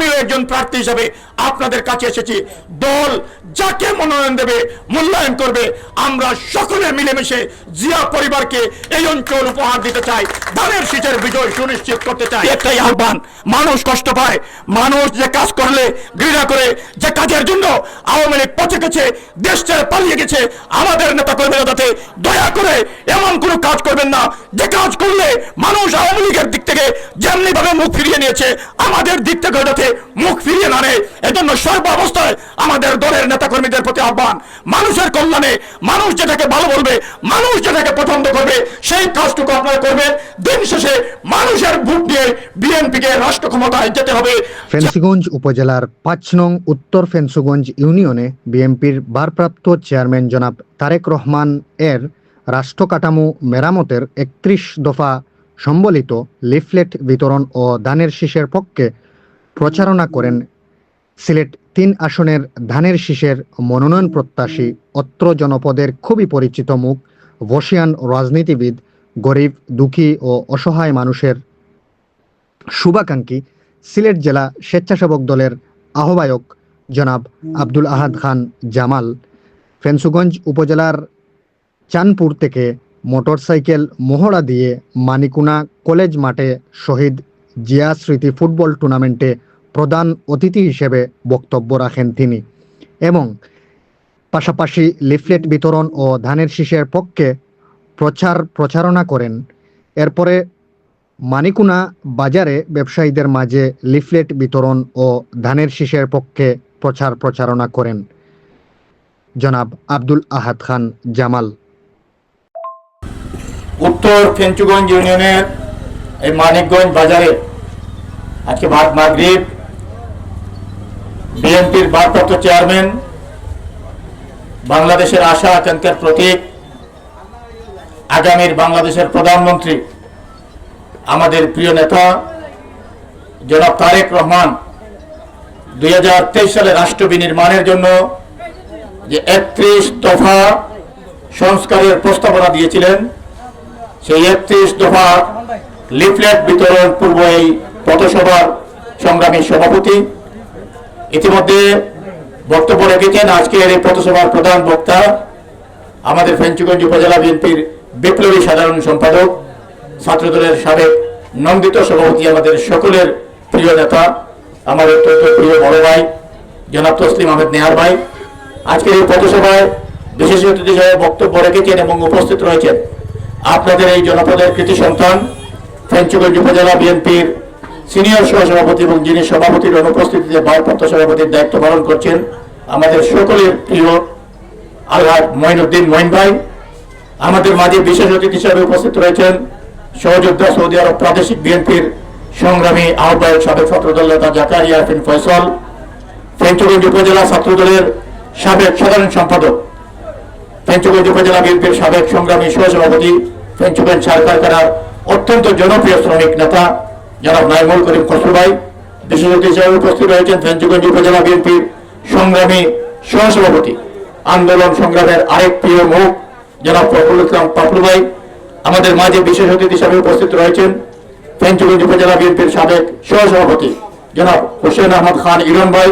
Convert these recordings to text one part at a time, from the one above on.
আমিও একজন প্রার্থী হিসাবে আপনাদের কাছে এসেছি। দল যাকে মনোনয়ন দেবে, মূল্যায়ন করবে। আমরা সকলে মিলেমিশে জিয়া পরিবারকে এই অঞ্চল উপহার দিতে চাই। ধানের শীষের বিজয় সুনিশ্চিত করতে চাই। একটাই আহ্বান, মানুষ কষ্ট পায়। মানুষ যে কাজ করলে, ঘৃণা করে, যে কাজের জন্য আওয়ামী লীগ পচে গেছে, দেশ ছেড়ে পালিয়ে গেছে, আমাদের নেতা কর্মীরা যাতে দয়া করে এমন কোনো কাজ করবেন না, যে কাজ করলে মানুষ আওয়ামী লীগের দিক থেকে যেমনি ভাবে মুখ ফিরিয়ে নিয়েছে, আমাদের দিক থেকে যাতে মুখ ফিরিয়ে না নেয় এজন্য সর্ব অবস্থায় আমাদের দলের নেতা কর্মীদের প্রতি আহ্বান। মানুষের কল্যাণে মানুষ যেটাকে ভালো বলবে, মানুষ যেটাকে পছন্দ করবে, সেই কাজটুকু আপনারা করবেন। দিন শেষে মানুষের ভোট দিয়ে বিএনপিকে রাষ্ট্র ক্ষমতায় যেতে হবে। ফেন্সিগঞ্জ উপজেলার পাঁচ নং উত্তর ফেন্সুগঞ্জ ইউনিয়নে বিএনপির ভারপ্রাপ্ত চেয়ারম্যান জনাব তারেক রহমান এর রাষ্ট্র কাঠামো মেরামতের একত্রিশ দফা সম্বলিত লিফলেট বিতরণ ও দানের শীষের পক্ষে প্রচারণা করেন সিলেট তিন আসনের ধানের শীষের মনোনয়ন প্রত্যাশী অত্র জনপদের খুবই পরিচিত মুখ, বসিয়ান রাজনীতিবিদ, গরিব, দুঃখী ও অসহায় মানুষের শুভাকাঙ্ক্ষী সিলেট জেলা স্বেচ্ছাসেবক দলের আহ্বায়ক জনাব আব্দুল আহাদ খান জামাল। ফেন্সুগঞ্জ উপজেলার চানপুর থেকে মোটরসাইকেল মহড়া দিয়ে মানিকুনা কলেজ মাঠে শহীদ জিয়া স্মৃতি ফুটবল টুর্নামেন্টে প্রধান অতিথি হিসেবে বক্তব্য রাখেন তিনি এবং পাশাপাশি লিফলেট বিতরণ ও ধানের শীষের পক্ষে প্রচার প্রচারণা করেন। এরপরে মানিকুনা বাজারে ব্যবসায়ীদের মাঝে লিফলেট বিতরণ ও ধানের শীষের পক্ষে প্রচার প্রচারণা করেন। জনাব আব্দুল আহাদ খান জামাল। উত্তর ফেঞ্চুগঞ্জ ইউনিয়নের এই মানিকগঞ্জ বাজারে আজকে বাদ মাগরিব, বিএনপির ভারপ্রাপ্ত চেয়ারম্যান, বাংলাদেশের আশা আকাঙ্ক্ষার প্রতীক, আগামীর বাংলাদেশের প্রধানমন্ত্রী, আমাদের প্রিয় নেতা, জনাব তারেক রহমান, দুই হাজার তেইশ সালে রাষ্ট্র বিনির্মাণের জন্য যে একত্রিশ দফা সংস্কারের প্রস্তাবনা দিয়েছিলেন, সেই একত্রিশ দফা লিফলেট বিতরণ পূর্ব এই পথসভার সংগ্রামী সভাপতি। ইতিমধ্যে বক্তব্য রেখেছেন আজকের এই পথসভার প্রধান বক্তা, আমাদের ফেঞ্চুগঞ্জ উপজেলা বিএনপির বিপ্লবী সাধারণ সম্পাদক, ছাত্রদলের সাবেক নন্দিত সভাপতি আমাদের সকলের প্রিয় নেতা আমাদের অত্যন্ত প্রিয় বড় ভাই, জনাব তসলিম আহমেদ নেহার ভাই। আজকের এই পথসভায় বিশেষ অতিথি হিসেবে বক্তব্য রেখেছেন এবং উপস্থিত রয়েছেন আপনাদের এই জনপদের কৃতি সন্তান ফেঞ্চুগঞ্জ উপজেলা বিএনপির সিনিয়র সহসভাপতি এবং যিনি সভাপতির অনুপস্থিতিতে ভারপ্রাপ্ত সভাপতির দায়িত্ব পালন করছেন, আমাদের সকলের প্রিয় আল্লাহ মঈনুদ্দিন মঈন ভাই, আমাদের মাঝে বিশেষ অতিথি হিসেবে উপস্থিত রয়েছেন সহযোদ্ধা সৌদি আরব প্রাদেশিক বিএনপির সংগ্রামী আহ্বায়ক সাবেক ছাত্রদল নেতা জাকারিয়া আরফিন ফয়সল ফেঞ্চুগঞ্জ উপজেলা ছাত্রদলের সাবেক সাধারণ সম্পাদক ফেঞ্চুগঞ্জ উপজেলা বিএনপির সাবেক সংগ্রামী সহসভাপতি ফেঞ্চুগঞ্জ সার কারখানার অত্যন্ত জনপ্রিয় শ্রমিক নেতা, জনাব নাইমুল করিম খসরু ভাই বিশেষ হিসেবে উপস্থিত রয়েছেন ফেঞ্চুগঞ্জ উপজেলা বিএনপির সংগ্রামী সহসভাপতি। আন্দোলন সংগ্রামের আরেক প্রিয় মুখ, জনাব ফখরুল ইসলাম পাপলু ভাই আমাদের মাঝে বিশেষ অতিথি হিসেবে উপস্থিত রয়েছেন ফেঞ্চুগঞ্জ উপজেলা বিএনপির সাবেক সহসভাপতি, জনাব হোসেন আহমদ খান ইরন ভাই।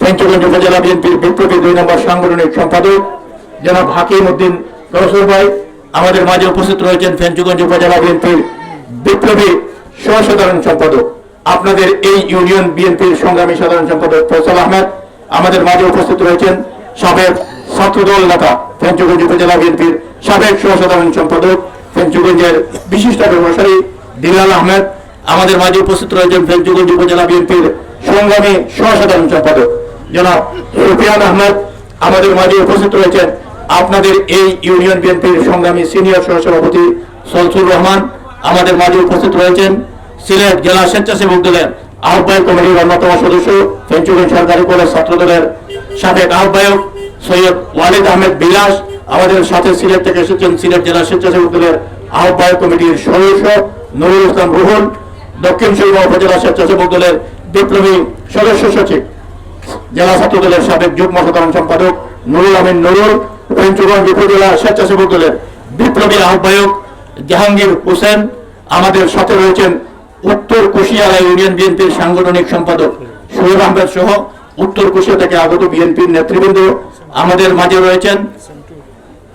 ফেঞ্চুগঞ্জ উপজেলা বিএনপির বিপ্লবী দুই নম্বর সাংগঠনিক সম্পাদক, জনাব হাকিম উদ্দিন গরসর ভাই। আমাদের মাঝে উপস্থিত রয়েছেন ফেঞ্চুগঞ্জ উপজেলা বিএনপির বিপ্লবী সহসাধারণ সম্পাদক। আপনাদের এই ইউনিয়ন বিএনপির সংগ্রামী সাধারণ সম্পাদক ফয়সাল আহমেদ। আমাদের মাঝে উপস্থিত রয়েছেন সাবেক ছাত্রদল নেতা ফেঞ্চুগঞ্জ উপজেলা বিএনপির সাবেক সহসাধারণ সম্পাদক, ফেঞ্চুগঞ্জের বিশিষ্ট ব্যবসায়ী দিলাল আহমেদ। আমাদের মাঝে উপস্থিত রয়েছেন ফেঞ্চুগঞ্জ উপজেলা বিএনপির সংগ্রামী সহসাধারণ সম্পাদক। জনাব সুফিয়ান আহমেদ। আমাদের মাঝে উপস্থিত রয়েছেন আপনাদের এই ইউনিয়ন বিএনপির সংগ্রামী সিনিয়র সহসভাপতি সলসুর রহমান আমাদের মাঝে উপস্থিত রয়েছেন। সিলেট জেলা স্বেচ্ছাসেবক দলের আহ্বায়ক কমিটির অন্যতম সদস্য, ফেঞ্চুগঞ্জ সরকারি কলেজ ছাত্র দলের সাবেক আহ্বায়ক সৈয়দ ওয়ালিদ আহমেদ বিলাস, আমাদের সাথে সিলেট থেকে এসেছেন সিলেট জেলা স্বেচ্ছাসেবক দলের আহ্বায়ক কমিটির সদস্য নুরুল ইসলাম রুহুল, দক্ষিণ সুরমা উপজেলা স্বেচ্ছাসেবক দলের বিপ্লবী সদস্য সচিব, জেলা ছাত্র দলের সাবেক যুগ্ম সাধারণ সম্পাদক নুরুল আমিন নুরুল পঞ্চগঞ্জ উপজেলা স্বেচ্ছাসেবক দলের বিপ্লবী আহ্বায়ক জাহাঙ্গীর হোসেন, আমাদের সাথে রয়েছেন উত্তর কুশিয়ারা ইউনিয়ন বিএনপির সাংগঠনিক সম্পাদক শহীদ আহমেদ সহ উত্তর কুশিয়া থেকে আগত বিএনপির নেতৃবৃন্দ। আমাদের মাঝে রয়েছেন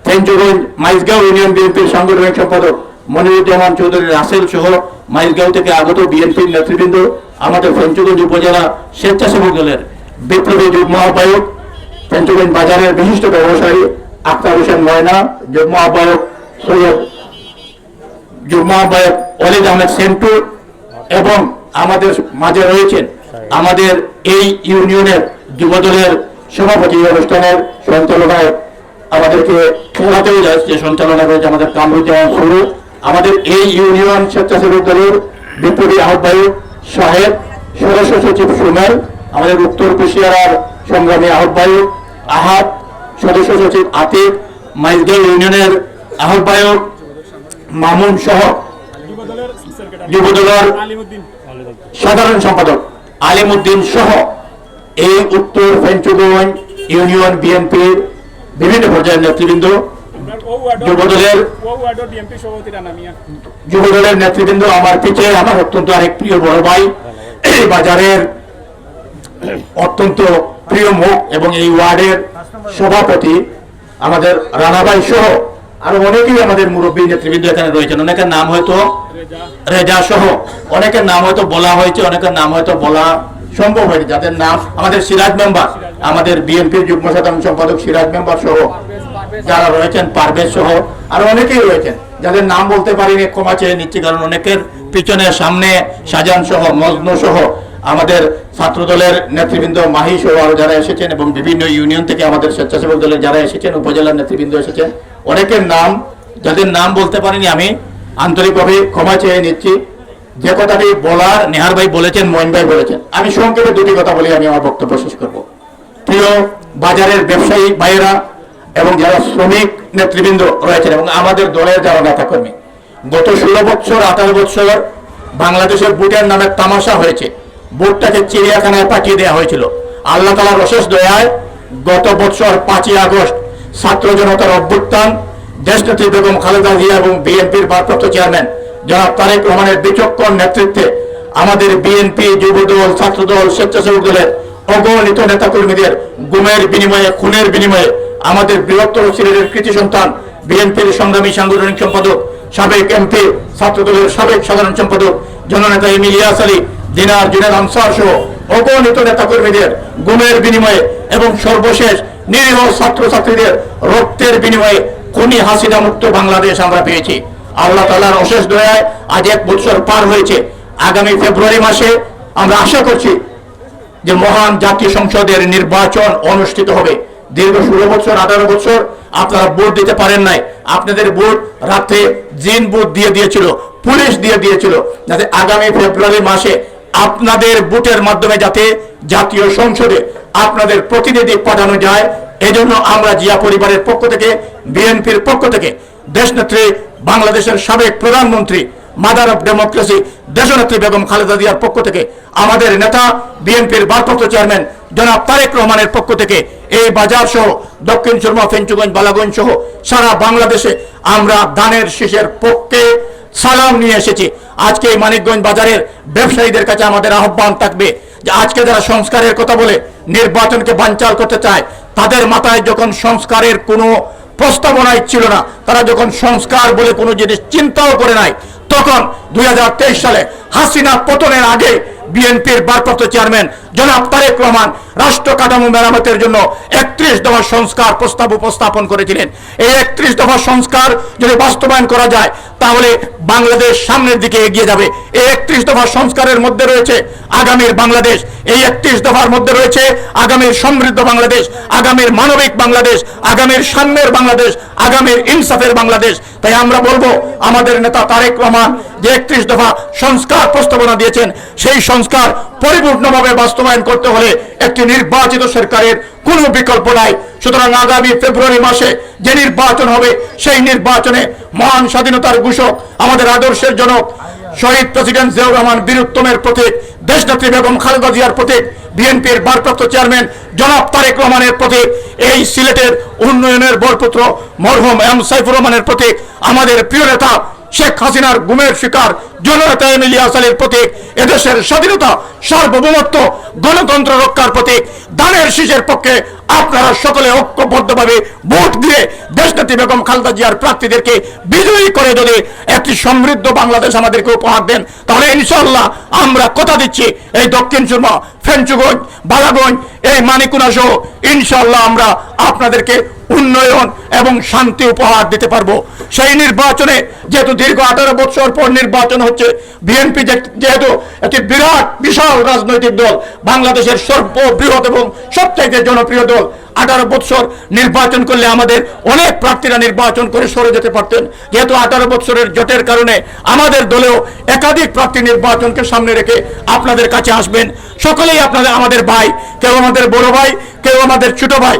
ফেঞ্চগঞ্জ মাইজগাঁও ইউনিয়ন বিএনপির সাংগঠনিক সম্পাদক মনিরুজ্জামান চৌধুরী রাসেল সহ মাইজগাঁও থেকে আগত বিএনপির নেতৃবৃন্দ। আমাদের ফেঞ্চগঞ্জ উপজেলা স্বেচ্ছাসেবক দলের বিপ্লবী যুগ্ম আহ্বায়ক পঞ্চগঞ্জ বাজারের বিশিষ্ট ব্যবসায়ী আক্তার হোসেন ময়না যুগ্ম আহ্বায়ক সৈয়দ যুগ্ম আহ্বায়ক অলিদ আহমেদ সেন্টু এবং আমাদের মাঝে রয়েছেন আমাদের এই ইউনিয়নের যুবদলের সভাপতি অনুষ্ঠানের সঞ্চালনায় আমাদেরকে খেলাতেও যাচ্ছে সঞ্চালনা করেছে আমাদের কামরুজ্জামান শুরু আমাদের এই ইউনিয়ন স্বেচ্ছাসেবক দলের বিপ্লবী আহ্বায়ক সাহেব, সদস্য সচিব সুমেল, আমাদের উত্তর কুশিয়ারার সংগ্রামী আহ্বায়ক আহাত সদস্য সচিব আতিফ মাইজগাঁও ইউনিয়নের আহ্বায়ক মামুন সহ যুবদলের সাধারণ সম্পাদক আলিমুদ্দিন সহ এই উত্তর ফেঞ্চুগঞ্জ ইউনিয়ন বিএনপির বিভিন্ন পর্যায়ের নেতৃবৃন্দ, যুবদলের যুবদলের নেতৃবৃন্দ, আমার পিছিয়ে আমার অত্যন্ত আরেক প্রিয় বড় ভাই, এই বাজারের অত্যন্ত প্রিয় মুখ এবং এই ওয়ার্ডের সভাপতি, আমাদের রানাভাই সহ আরও অনেকেই আমাদের মুরব্বী নেতৃবৃন্দ এখানে রয়েছেন। অনেকের নাম হয়তো রেজা সহ, অনেকের নাম হয়তো বলা হয়েছে, অনেকের নাম হয়তো বলা সম্ভব হয়নি। যাদের নাম আমাদের সিরাজ মেম্বার, আমাদের বিএনপির যুগ্ম সাধারণ সম্পাদক সিরাজ মেম্বার সহ যারা রয়েছেন, পারভেজ সহ আর অনেকেই রয়েছেন। যাদের নাম বলতে পারিনি, ক্ষমা চেয়ে নিচ্ছি, কারণ অনেকের পিছনে, সামনে শাহজাহান সহ মজনু সহ আমাদের ছাত্র দলের নেতৃবৃন্দ মাহি সহ আরও যারা এসেছেন এবং বিভিন্ন ইউনিয়ন থেকে আমাদের স্বেচ্ছাসেবক দলের যারা এসেছেন, উপজেলার নেতৃবৃন্দ এসেছেন, অনেকের নাম, যাদের নাম বলতে পারিনি আমি, আন্তরিকভাবে ক্ষমা চেয়ে নিচ্ছি। যে কথাটি বলার নেহার ভাই বলেছেন মইন ভাই বলেছেন, আমি সংক্ষেপে দুটি কথা বলি, আমি আমার বক্তব্য শেষ করব। প্রিয় বাজারের ব্যবসায়ী ভাইয়েরা এবং যারা শ্রমিক নেতৃবৃন্দ রয়েছেন এবং আমাদের দলের যারা নেতাকর্মী, গত ষোলো বছর, আঠারো বছর বাংলাদেশের বুটের নামে তামাশা হয়েছে। বুটটাকে চিড়িয়াখানায় পাঠিয়ে দেওয়া হয়েছিল। আল্লাহ তালার অশেষ দয়ায় গত বছর পাঁচই আগস্ট ছাত্র জনতার অভ্যুত্থান, দেশনেত্রী বেগম খালেদা জিয়া এবং বিএনপির ভারপ্রাপ্ত চেয়ারম্যান জনাব তারেক রহমানের বিচক্ষণ নেতৃত্বে আমাদের বিএনপি যুবদল, ছাত্রদল, স্বেচ্ছাসেবক দলের অগণিত নেতাকর্মীদের গুমের বিনিময়ে, খুনের বিনিময়ে আমাদের বৃহত্তর সিলেটের কৃতি সন্তান বিএনপির সংগ্রামী সাংগঠনিক সম্পাদক, সাবেক এমপি, ছাত্রদলের সাবেক সাধারণ সম্পাদক, জননেতা এম ইলিয়াস আলী দিনার জুনের আনসার সহ অগণিত নেতাকর্মীদের গুমের বিনিময়ে এবং সর্বশেষ নিরীহ ছাত্রছাত্রীদের রক্তের বিনিময়ে খুনি হাসিনা মুক্ত বাংলাদেশ আমরা পেয়েছি। আল্লাহ তালার অশেষ দয়ায় আজ এক বছর পার হয়েছে। আগামী ফেব্রুয়ারি মাসে আমরা আশা করছি যে মহান জাতীয় সংসদের নির্বাচন অনুষ্ঠিত হবে। দীর্ঘ ষোলো বছর আঠারো বছর আপনারা ভোট দিতে পারেন নাই। আপনাদের ভোট রাতে জিন ভোট দিয়ে দিয়েছিল, পুলিশ দিয়ে দিয়েছিল। যাতে আগামী ফেব্রুয়ারি মাসে আপনাদের ভোটের মাধ্যমে যাতে জাতীয় সংসদে আপনাদের প্রতিনিধি পাঠানো যায়, এজন্য আমরা জিয়া পরিবারের পক্ষ থেকে, বিএনপির পক্ষ থেকে, দেশনেত্রী, বাংলাদেশের সাবেক প্রধানমন্ত্রী মাদার অফ ডেমোক্রেসি দেশনেত্রী বেগম খালেদা জিয়ার পক্ষ থেকে, আমাদের নেতা, বিএনপির ভারপ্রাপ্ত চেয়ারম্যান, জনাব তারেক রহমানের পক্ষ থেকে, এই বাজার সহ দক্ষিণ সুরমা ফেঞ্চুগঞ্জ, বালাগঞ্জ সহ সারা বাংলাদেশে আমরা দানের শীষের পক্ষে সালাম নিয়ে এসেছি। আজকে এই মানিকগঞ্জ বাজারের ব্যবসায়ীদের কাছে আমাদের আহ্বান থাকবে যে আজকে যারা সংস্কারের কথা বলে নির্বাচনকে বাঞ্চাল করতে চায়, তাদের মাথায় যখন সংস্কারের কোনো প্রস্তাবনাই ছিল না, তারা যখন সংস্কার বলে কোনো জিনিস চিন্তাও করে নাই, তখন দুই হাজার তেইশ সালে হাসিনা পতনের আগে বিএনপির ভারপ্রাপ্ত চেয়ারম্যান জনাব তারেক রহমান রাষ্ট্র কাঠামো মেরামতের জন্য একত্রিশ দফা সংস্কার প্রস্তাব উপস্থাপন করেছিলেন। এই একত্রিশ দফা সংস্কার যদি বাস্তবায়ন করা যায়, তাহলে বাংলাদেশ সামনের দিকে এগিয়ে যাবে। এই একত্রিশ দফা সংস্কারের মধ্যে রয়েছে আগামীর বাংলাদেশ। এই একত্রিশ দফার মধ্যে রয়েছে আগামীর সমৃদ্ধ বাংলাদেশ, আগামীর মানবিক বাংলাদেশ, আগামীর সাম্যের বাংলাদেশ, আগামীর ইনসাফের বাংলাদেশ। তাই আমরা বলব, আমাদের নেতা তারেক রহমান যে একত্রিশ দফা সংস্কার প্রস্তাবনা দিয়েছেন। সেই সংস্কার পরিপূর্ণভাবে বাস্তবায়ন করতে হলে একটি নির্বাচিত সরকারের কোনো বিকল্প নাই। সুতরাং আগামী ফেব্রুয়ারি মাসে যে নির্বাচন হবে, সেই নির্বাচনে মহান স্বাধীনতার ঘোষক, আমাদের আদর্শের জনক, শহীদ প্রেসিডেন্ট জিয়াউর রহমান বীরুত্তমের প্রতীক, দেশনেত্রী বেগম খালেদা জিয়ার প্রতীক, বিএনপির ভারপ্রাপ্ত চেয়ারম্যান জনাব তারেক রহমানের প্রতীক, এই সিলেটের উন্নয়নের বরপুত্র মরহুম এম সাইফুর রহমানের প্রতীক, আমাদের প্রিয় নেতা শেখ হাসিনার গুমের শিকার জননেতা এমিলিয়া সালের প্রতীক এদেশের স্বাধীনতা, সার্বভৌমত্ব, গণতন্ত্র রক্ষার প্রতীক, দানের শীষের পক্ষে আপনারা সকলে ঐক্যবদ্ধভাবে ভোট দিয়ে দেশনেত্রী বেগম খালেদা জিয়ার প্রার্থীদেরকে বিজয়ী করে যদি একটি সমৃদ্ধ বাংলাদেশ আমাদেরকে উপহার দেন, তাহলে ইনশাল্লাহ আমরা কথা দিচ্ছি এই দক্ষিণ সুরমা ফেঞ্চুগঞ্জ, বালাগঞ্জ, এই মানিকুনা সহ ইনশাল্লাহ আমরা আপনাদেরকে উন্নয়ন এবং শান্তি উপহার দিতে পারব। সেই নির্বাচনে যেহেতু দীর্ঘ আঠারো বছর পর নির্বাচন হচ্ছে বিএনপি যেহেতু একটি বিরাট, বিশাল রাজনৈতিক দল, বাংলাদেশের সর্ববৃহৎ এবং সবচাইতে জনপ্রিয় দল, আঠারো বছর নির্বাচন করলে আমাদের অনেক প্রার্থীরা নির্বাচন করে সরে যেতে পারতেন। যেহেতু আঠারো বৎসরের জোটের কারণে আমাদের দলেও একাধিক প্রার্থী নির্বাচনকে সামনে রেখে আপনাদের কাছে আসবেন। সকলেই আপনাদের, আমাদের ভাই, কেউ আমাদের বড় ভাই, কেউ আমাদের ছোট ভাই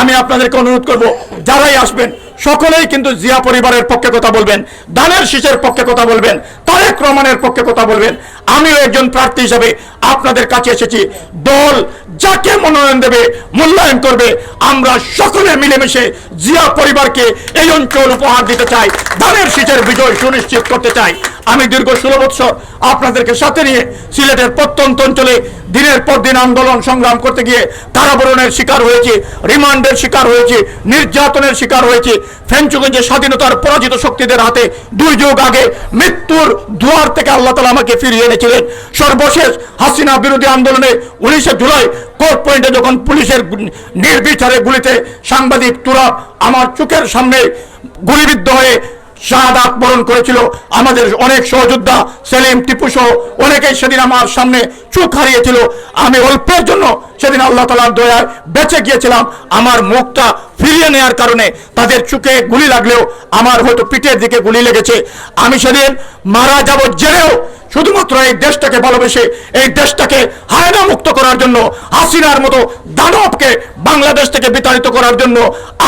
আমি আপনাদেরকে অনুরোধ করব, যারাই আসবেন, সকলেই কিন্তু জিয়া পরিবারের পক্ষে কথা বলবেন, দানের শীষের পক্ষে কথা বলবেন, তারেক রহমানের পক্ষে কথা বলবেন। আমিও একজন প্রার্থী হিসাবে আপনাদের কাছে এসেছি। দল যাকে মনোনয়ন দেবে, মূল্যায়ন করবে, আমরা সকলে মিলেমিশে জিয়া পরিবারকে এই অঞ্চল উপহার দিতে চাই। দানের শীষের বিজয় সুনিশ্চিত করতে চাই। আমি দীর্ঘ ষোলো বৎসর আপনাদেরকে সাথে নিয়ে সিলেটের প্রত্যন্ত অঞ্চলে দিনের পর দিন আন্দোলন সংগ্রাম করতে গিয়ে কারাবরণের শিকার হয়েছে, রিমান্ডের শিকার হয়েছে, নির্যাতনের শিকার হয়েছে। ফেঞ্চুগঞ্জে স্বাধীনতার পরাজিত শক্তিদের হাতে দুই যুগ আগে মৃত্যুর দুয়ার থেকে আল্লাহ তালা আমাকে ফিরিয়ে এনেছিলেন। সর্বশেষ হাসিনা বিরোধী আন্দোলনে উনিশে জুলাই কোর্ট পয়েন্টে যখন পুলিশের নির্বিচারে গুলিতে সাংবাদিক তুরা আমার চোখের সামনে গুলিবিদ্ধ হয়ে শাহাদাত বরণ করেছিল। আমাদের অনেক সহযোদ্ধা, সেলিম, টিপু সহ অনেকেই সেদিন আমার সামনে চোখ হারিয়েছিল। আমি অল্পের জন্য সেদিন আল্লাহ তালার দয়ায় বেঁচে গিয়েছিলাম। আমার মুখটা ফিরিয়ে নেওয়ার কারণে তাদের চোখে গুলি লাগলেও আমার হয়তো পিঠের দিকে গুলি লেগেছে। আমি সেদিন মারা যাব জেনেও শুধুমাত্র এই দেশটাকে ভালোবেসে, এই দেশটাকে হায়না মুক্ত করার জন্য, হাসিনার মতো দানবকে বাংলাদেশ থেকে বিতাড়িত করার জন্য,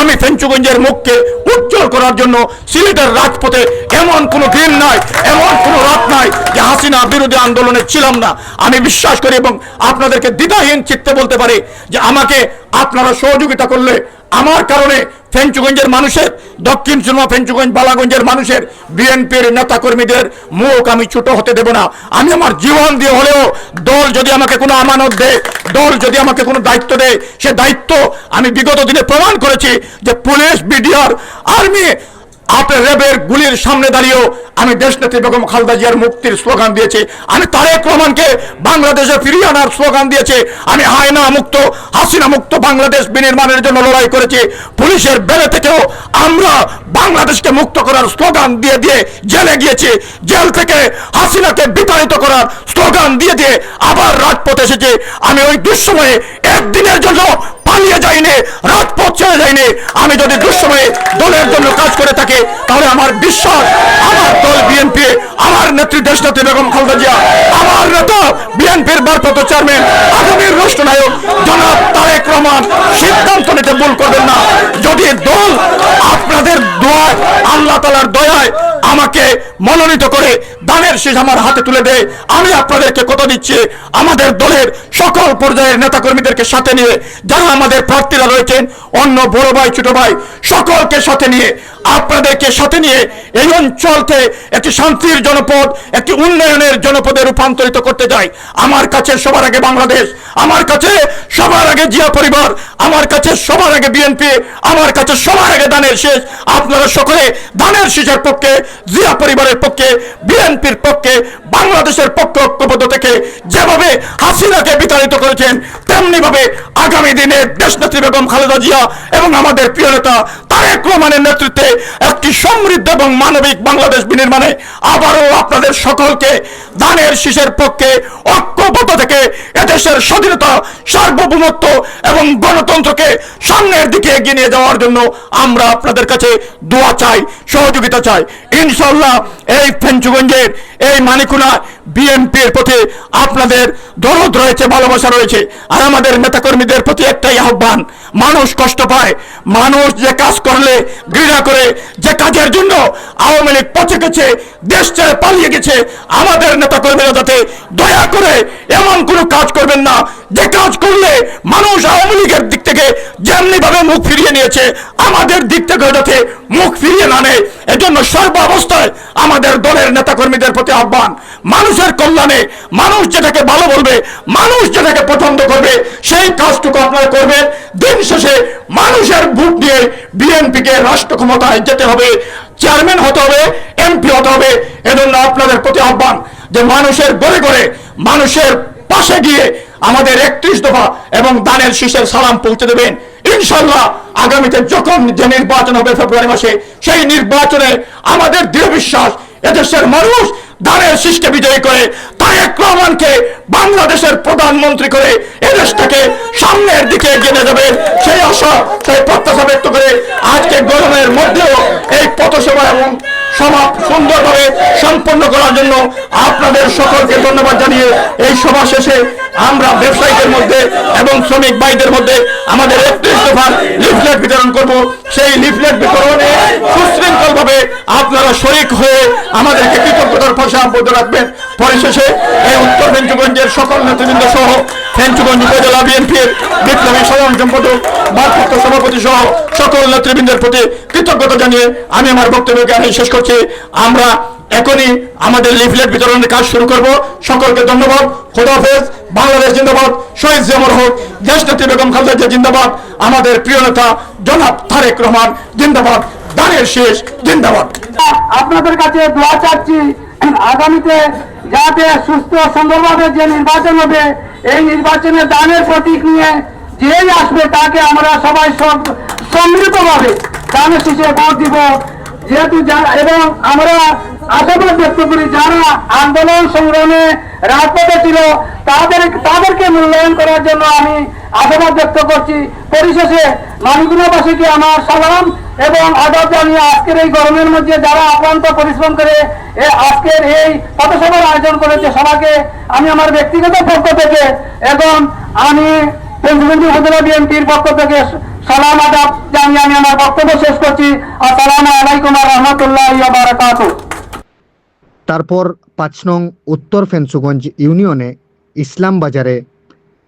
আমি ফেঞ্চুগঞ্জের মুখকে উজ্জ্বল করার জন্য সিলেটের রাজপথে এমন কোনো দিন নাই, এমন কোনো রাত নাই যে হাসিনা বিরোধী আন্দোলনে ছিলাম না। আমি বিশ্বাস করি এবং আপনাদেরকে দ্বিধাহীন চিত্তে বলতে পারি যে আমাকে আপনারা সহযোগিতা করলে আমার কারণে ফেঞ্চুগঞ্জের মানুষের, দক্ষিণ সুরমা ফেঞ্চুগঞ্জ বালাগঞ্জের মানুষের, বিএনপির নেতা কর্মীদের মুখ আমি ছোট হতে দেব না। আমি আমার জীবন দিয়ে হলেও দল যদি আমাকে কোনো আমানত দেয়, দল যদি আমাকে কোনো দায়িত্ব দেয়, সে দায়িত্ব আমি বিগত দিনে প্রমাণ করেছি যে পুলিশ, বিডিআর, আর্মি আপনার র্যাবের গুলির সামনে দাঁড়িয়েও আমি দেশনেত্রী বেগম খালেদা জিয়ার মুক্তির স্লোগান দিয়েছি। আমি তারেক রহমানকে বাংলাদেশে ফিরিয়ে আনার স্লোগান দিয়েছি। আমি হায়না মুক্ত, হাসিনা মুক্ত বাংলাদেশ বিনির্মাণের জন্য লড়াই করেছি। পুলিশের বেড়ে থেকেও আমরা বাংলাদেশকে মুক্ত করার স্লোগান দিয়ে দিয়ে জেলে গিয়েছি। জেল থেকে হাসিনাকে বিতাড়িত করার স্লোগান দিয়ে দিয়ে আবার রাজপথে এসেছি। আমি ওই দুঃসময়ে একদিনের জন্য পালিয়ে যাইনি রাজপথ ছেড়ে যাইনি আমি যদি দুঃসময়ে দলের জন্য কাজ করে থাকি, তাহলে আমার বিশ্বাস, আমার দল বিএনপি আমার নেত্রী দেশনেত্রী বেগম খালেদা জিয়া, আমার নেতা বিএনপির ভারপ্রাপ্ত চেয়ারম্যান, আগামীর রাষ্ট্রনায়ক জনাব তারেক রহমান, সিদ্ধান্ত নিতে ভুল করবেন না। যদি দল আপনাদের দোয়ায়, আল্লাহ তালার দয়ায় আমাকে মনোনীত করে, দানের শেষ আমার হাতে তুলে দেয়, আমি আপনাদেরকে কথা দিচ্ছি। আমাদের দলের সকল পর্যায়ের নেতাকর্মীদেরকে সাথে নিয়ে, যারা আমাদের প্রার্থীরা রয়েছেন অন্য বড় ভাই, ছোট ভাই, সকলকে সাথে নিয়ে, আপনাদেরকে সাথে নিয়ে এই অঞ্চলকে একটি শান্তির জনপদ, একটি উন্নয়নের জনপদে রূপান্তরিত করতে চাই। আমার কাছে সবার আগে বাংলাদেশ, আমার কাছে সবার আগে জিয়া পরিবার, আমার কাছে সবার আগে বিএনপি আমার কাছে সবার আগে দানের শেষ। আপনারা সকলে দানের শেষের পক্ষে, জিয়া পরিবারের পক্ষে বিএনপির পক্ষে, বাংলাদেশের পক্ষে ঐক্যবদ্ধ থেকে যেভাবে হাসিনাকে বিতাড়িত করেছেন, তেমনিভাবে আগামী দিনে দেশনেত্রী বেগম খালেদা জিয়া এবং আমাদের প্রিয় নেতা তারেক রহমানের নেতৃত্বে একটি সমৃদ্ধ এবং মানবিক বাংলাদেশ বিনির্মাণে আবারও আপনাদের সকলকে দানের শীষের পক্ষে ঐক্যবদ্ধ থেকে এদেশের স্বাধীনতা, সার্বভৌমত্ব এবং গণতন্ত্রকে সামনের দিকে এগিয়ে নিয়ে যাওয়ার জন্য আমরা আপনাদের কাছে দোয়া চাই, সহযোগিতা চাই। ইনশাল্লাহ এই ফেঞ্চুগঞ্জের, এই মানিকুনা বিএনপির প্রতি আপনাদের দরদ রয়েছে ভালোবাসা রয়েছে আর আমাদের নেতাকর্মীদের প্রতি একটাই আহ্বান মানুষ কষ্ট পায়। মানুষ যে কাজ করলে, ঘৃণা করে, যে কাজের জন্য আওয়ামী লীগ পচে গেছে, দেশ ছেড়ে পালিয়ে গেছে, আমাদের নেতাকর্মীরা যাতে দয়া করে এমন কোনো কাজ করবেন না, যে কাজ করলে মানুষ আওয়ামী লীগের দিক থেকে যেমনি ভাবে মুখ ফিরিয়ে নিয়েছে, আমাদের দিক থেকে যাতে মুখ ফিরিয়ে না নেয়। এজন্য সর্ব অবস্থায় আমাদের দলের নেতাকর্মীদের প্রতি আহ্বান, মানুষের কল্যাণে, মানুষ যেটাকে ভালো বলবে, মানুষ যেটাকে পছন্দ করবে, সেই কাজটুকু আপনারা করবেন। দিন শেষে মানুষের ভোট দিয়ে বিএনপিকে রাষ্ট্র ক্ষমতায় যেতে হবে, চেয়ারম্যান হতে হবে, এমপি হতে হবে, এজন্য আপনাদের প্রতি আহ্বান যে মানুষের গড়ে গড়ে মানুষের পাশে গিয়ে আমাদের একত্রিশ দফা এবং দানের শীষের সালাম পৌঁছে দেবেন। ইনশাল্লাহ আগামীতে যখন যে নির্বাচন হবে ফেব্রুয়ারি মাসে, সেই নির্বাচনে আমাদের দৃঢ় বিশ্বাস, এদেশের মানুষ দানের সৃষ্টি বিজয়ী করে তারেক রহমানকে বাংলাদেশের প্রধানমন্ত্রী করে এদেশটাকে সামনের দিকে এগিয়ে যাবে। সেই আশা, সেই প্রত্যাশা ব্যক্ত করে আজকে গরমের মধ্যেও এই পথসভা এবং সমাপ সুন্দরভাবে সম্পন্ন করার জন্য আপনাদের সকলকে ধন্যবাদ জানিয়ে এই সভা শেষে আমরা ব্যবসায়ীদের মধ্যে এবং শ্রমিক ভাইদের মধ্যে আমাদের একত্রিশ দফার লিফলেট বিতরণ করব। সেই লিফলেট বিতরণে সুশৃঙ্খল ভাবে আপনারা শরিক হয়ে আমাদেরকে কৃতজ্ঞতার ভাষা অব্যাহত রাখবেন। পরিশেষে এই উত্তর ফেঞ্চুগঞ্জের সকল নেতৃবৃন্দ সহ ফেঞ্চুগঞ্জ উপজেলা বিএনপির বিপ্লবী সাধারণ সম্পাদক, ভারপ্রাপ্ত সভাপতি সহ সকল নেতৃবৃন্দের প্রতি কৃতজ্ঞতা জানিয়ে আমি আমার বক্তব্যকে আমি শেষ করছি। আমরা এখনই আমাদের লিফলেট বিতরণের কাজ শুরু করব। সকলকে ধন্যবাদ। খোদাফেজ বাংলাদেশ জিন্দাবাদ। শহীদ জিয়ামর হক দেশ নেত্রী বেগম খালেদা জিন্দাবাদ। আমাদের প্রিয় নেতা জনাব তারেক রহমান জিন্দাবাদ। দানের শেষ, জিন্দাবাদ। আপনাদের কাছে দোয়া চাচ্ছি, আগামীতে যাতে সুস্থ সুন্দরভাবে যে নির্বাচন হবে, এই নির্বাচনে দানের প্রতীক নিয়ে যেই আসবে তাকে আমরা সবাই সব- সম্মিলিতভাবে দানের শেষে ভোট দিব। যেহেতু যা- এবং আমরা আশাবাদ ব্যক্ত করি, যারা আন্দোলন সংগ্রামে রাজপথে ছিল, তাদের, তাদেরকে মূল্যায়ন করার জন্য আমি আশাবাদ ব্যক্ত করছি। পরিশেষে মানিগুনাবাসীকে আমার সালাম এবং আদাব জানিয়ে আজকের এই গরমের মধ্যে যারা আক্রান্ত পরিশ্রম করে আজকের এই পথসভার আয়োজন করেছে, সবাইকে আমি আমার ব্যক্তিগত পক্ষ থেকে এবং আমি পেন্সিলভেনিয়া উপজেলা বিএনপির পক্ষ থেকে সালাম আদাব জানিয়ে আমি আমার বক্তব্য শেষ করছি। আসসালামু আলাইকুম রহমতুল্লাহ বারাকাতুহ। তারপর পাঁচ নং উত্তর ফেন্সুগঞ্জ ইউনিয়নে ইসলাম বাজারে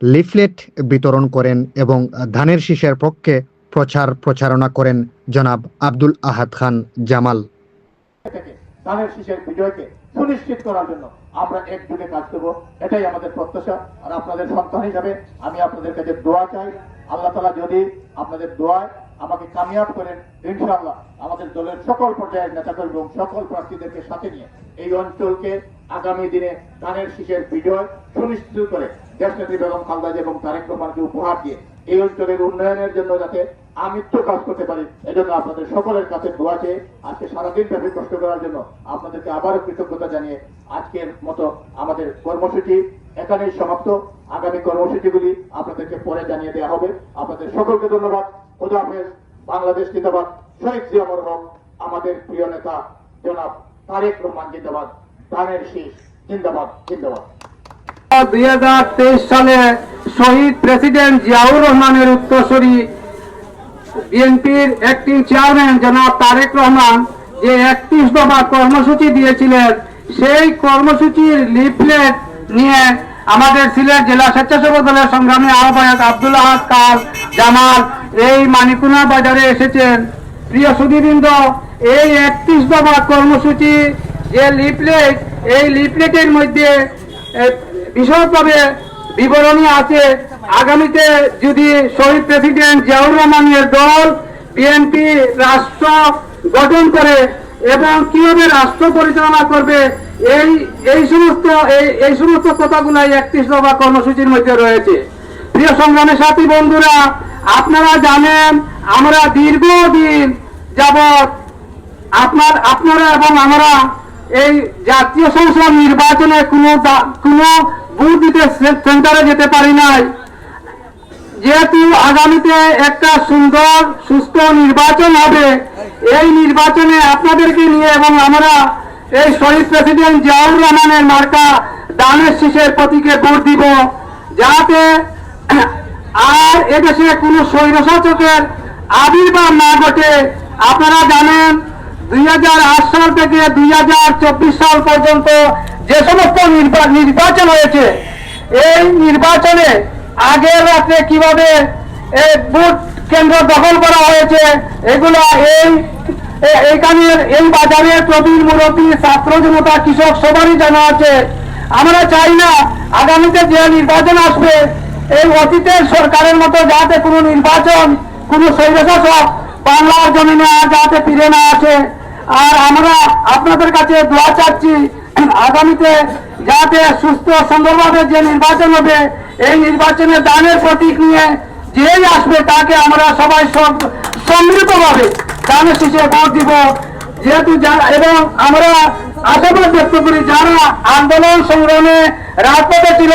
লিফলেট বিতরণ করেন এবং ধানের শীষের পক্ষে প্রচার প্রচারণা করেন জনাব আব্দুল আহাদ খান জামাল। ধানের শীষের বিজয়কে সুনিশ্চিত করার জন্য আমরা কাজ এটাই আমাদের প্রত্যাশা আর আপনাদের সন্তান হিসাবে আমি আপনাদের কাছে দোয়া চাই। আল্লাহ তালা যদি আপনাদের দোয়ায় আমাকে কামিয়াব করেন, ইনশাআল্লাহ আমাদের দলের সকল পর্যায়ের নেতাকর্মী এবং সকল প্রার্থীদেরকে সাথে নিয়ে এই অঞ্চলকে আগামী দিনে ধানের শীষের বিজয় সুনিশ্চিত করে দেশনেত্রী বেগম খালদা এবং তারেক রহমানকে উপহার দিয়ে এই অঞ্চলের উন্নয়নের জন্য যাতে আমিত্ব কাজ করতে পারি, এজন্য আপনাদের সকলের কাছে দোয়া চেয়ে আজকে সারাদিন ব্যাপী কষ্ট করার জন্য আপনাদেরকে আবারও কৃতজ্ঞতা জানিয়ে আজকের মতো আমাদের কর্মসূচি এখানেই সমাপ্ত। আগামী কর্মসূচিগুলি আপনাদেরকে পরে জানিয়ে দেওয়া হবে। আপনাদের সকলকে ধন্যবাদ। খোদা হাফেজ বাংলাদেশ জিন্দাবাদ। শহীদ জিয়ামর হক আমাদের প্রিয় নেতা জনাব তারেক রহমান জিন্দাবাদ। শীষ, জিন্দাবাদ জিন্দাবাদ। দুই হাজার তেইশ সালে শহীদ প্রেসিডেন্ট জিয়াউর রহমানের বিএনপির অ্যাক্টিং চেয়ারম্যান জনাব তারেক রহমান যে একত্রিশ দফা কর্মসূচি দিয়েছিলেন, সেই কর্মসূচির লিফলেট নিয়ে আমাদের সিলেট জেলা স্বেচ্ছাসেবক দলের সংগ্রামী আহ্বায়ক আব্দুল আহাদ কাল জামাল এই মানিকুনা বাজারে এসেছেন। প্রিয় সুদীবৃন্দ এই একত্রিশ দফা কর্মসূচি, যে লিফলেট এই লিফলেটের মধ্যে বিশদভাবে বিবরণী আছে। আগামীতে যদি শহীদ প্রেসিডেন্ট জিয়াউর রহমানের দল বিএনপি রাষ্ট্র গঠন করে এবং কীভাবে রাষ্ট্র পরিচালনা করবে, এই এই সমস্ত, এই এই সমস্ত কথাগুলাই একত্রিশ দফা কর্মসূচির মধ্যে রয়েছে। প্রিয় সংগ্রামের সাথী বন্ধুরা আপনারা জানেন, আমরা দীর্ঘদিন যাবৎ আপনার, আপনারা এবং আমরা এই জাতীয় সংসদ নির্বাচনে কোনো কোনো বুথ দিতে সেন্টারে যেতে পারি নাই। যেহেতু আগামীতে একটা সুন্দর, সুস্থ নির্বাচন হবে, এই নির্বাচনে আপনাদেরকে নিয়ে এবং আমরা এই শহীদ প্রেসিডেন্ট জিয়াউর রহমানের মার্কা দানের শীষের প্রতীকে ভোট দিব, যাতে আর এদেশে কোনো স্বৈরশাসকের আবির্ভাব না ঘটে, আপনারা জানেন, দুই হাজার আট সাল থেকে দুই হাজার চব্বিশ সাল পর্যন্ত যে সমস্ত নির্বা- নির্বাচন হয়েছে, এই নির্বাচনে আগের রাত্রে কীভাবে বুথ কেন্দ্র দখল করা হয়েছে, এগুলো এই এইখানের, এই বাজারের প্রবীণ মুরব্বী, ছাত্র জনতা, কৃষক সবারই জানা আছে। আমরা চাই না আগামীতে যে নির্বাচন আসবে এই অতীতের সরকারের মতো যাতে কোনো নির্বাচন, কোনো স্বৈরশাসক বাংলার জমিনে আর যাতে ফিরে না আসে। আর আমরা আপনাদের কাছে দোয়া চাচ্ছি, আগামীতে যাতে সুস্থ সুন্দরভাবে যে নির্বাচন হবে, এই নির্বাচনে দানের প্রতীক নিয়ে যেই আসবে তাকে আমরা সবাই সব- সম্মিলিতভাবে দানের শেষে ভোট দিব। যেহেতু এবং আমরা আশাবাদ ব্যক্ত করি, যারা আন্দোলন সংগ্রামে রাজপথে ছিল।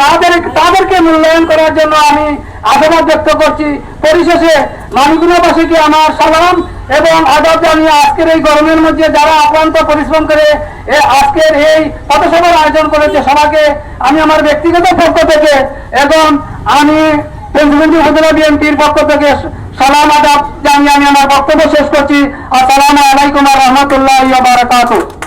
তাদের তাদেরকে মূল্যায়ন করার জন্য আমি আশাবাদ ব্যক্ত করছি। পরিশেষে মানিগুনাবাসীকে আমার সালাম এবং আদব জানিয়ে আজকের এই গরমের মধ্যে যারা আক্রান্ত পরিশ্রম করে আজকের এই পথসভার আয়োজন করেছে সবাইকে আমি আমার ব্যক্তিগত পক্ষ থেকে এবং আমি পেন্সিলভেনিয়া উপজেলা বিএনপির পক্ষ থেকে সালাম, আদাব জানিয়ে আমি আমার বক্তব্য শেষ করছি। আসসালামু আলাইকুম রহমতুল্লাহ বারাকাতুহ।